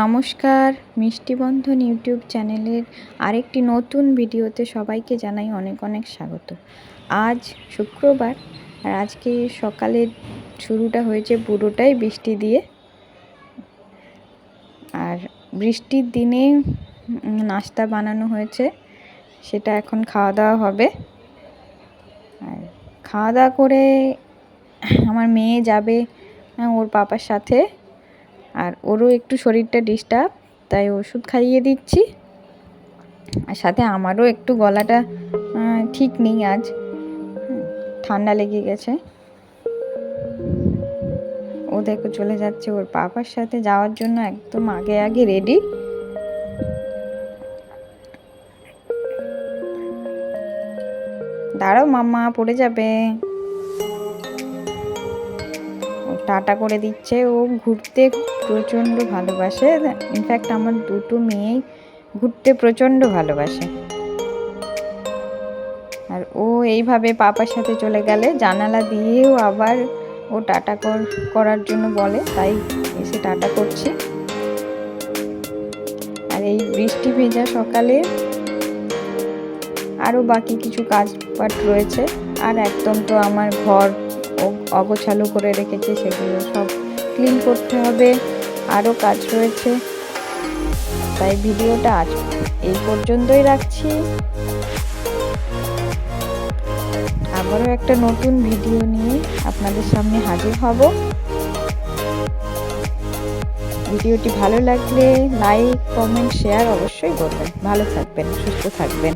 নমস্কার, মিষ্টি বন্ধন ইউটিউব চ্যানেলের আরেকটি নতুন ভিডিওতে সবাইকে জানাই অনেক অনেক স্বাগত। আজ শুক্রবার আর আজকে সকালের শুরুটা হয়েছে পুরোটাই বৃষ্টি দিয়ে। আর বৃষ্টির দিনে নাস্তা বানানো হয়েছে, সেটা এখন খাওয়া দাওয়া হবে। আর খাওয়া দাওয়া করে আমার মেয়ে যাবে, ওর পাপার সাথে। আর ওরও একটু শরীরটা ডিস্টার্ব তাই ওষুধ খাইয়ে দিচ্ছি। আর সাথে আমারও একটু গলাটা ঠিক নেই আজ। ঠান্ডা লেগে গেছে। ও দেখো চলে যাচ্ছে ওর পাপার সাথে যাওয়ার জন্য একদম আগে আগে রেডি দাঁড়াও, মাম্মা পড়ে যাবে। টাটা করে দিচ্ছে, ও ঘুরতে প্রচণ্ড ভালোবাসে। ইনফ্যাক্ট আমার দুটো মেয়েই ঘুরতে প্রচণ্ড ভালোবাসে। আর ও এইভাবে পাপার সাথে চলে গেলে জানালা দিয়েও আবার ও টাটা কর- করার জন্য বলে, তাই এসে টাটা করছি। আর এই বৃষ্টি ভেজা সকালে আরও বাকি কিছু কাজ পাট রয়েছে। আর একদম তো আমার ঘর অগোছালো করে রেখেছে, সেগুলো সব ক্লিন করতে হবে। আরও কাজ রয়েছে। তাই ভিডিওটা আজ এই পর্যন্তই রাখছি। আবারও একটা নতুন ভিডিও নিয়ে আপনাদের সামনে হাজির হব। ভিডিওটি ভালো লাগলে লাইক, কমেন্ট, শেয়ার অবশ্যই করবেন। ভালো থাকবেন, সুস্থ থাকবেন।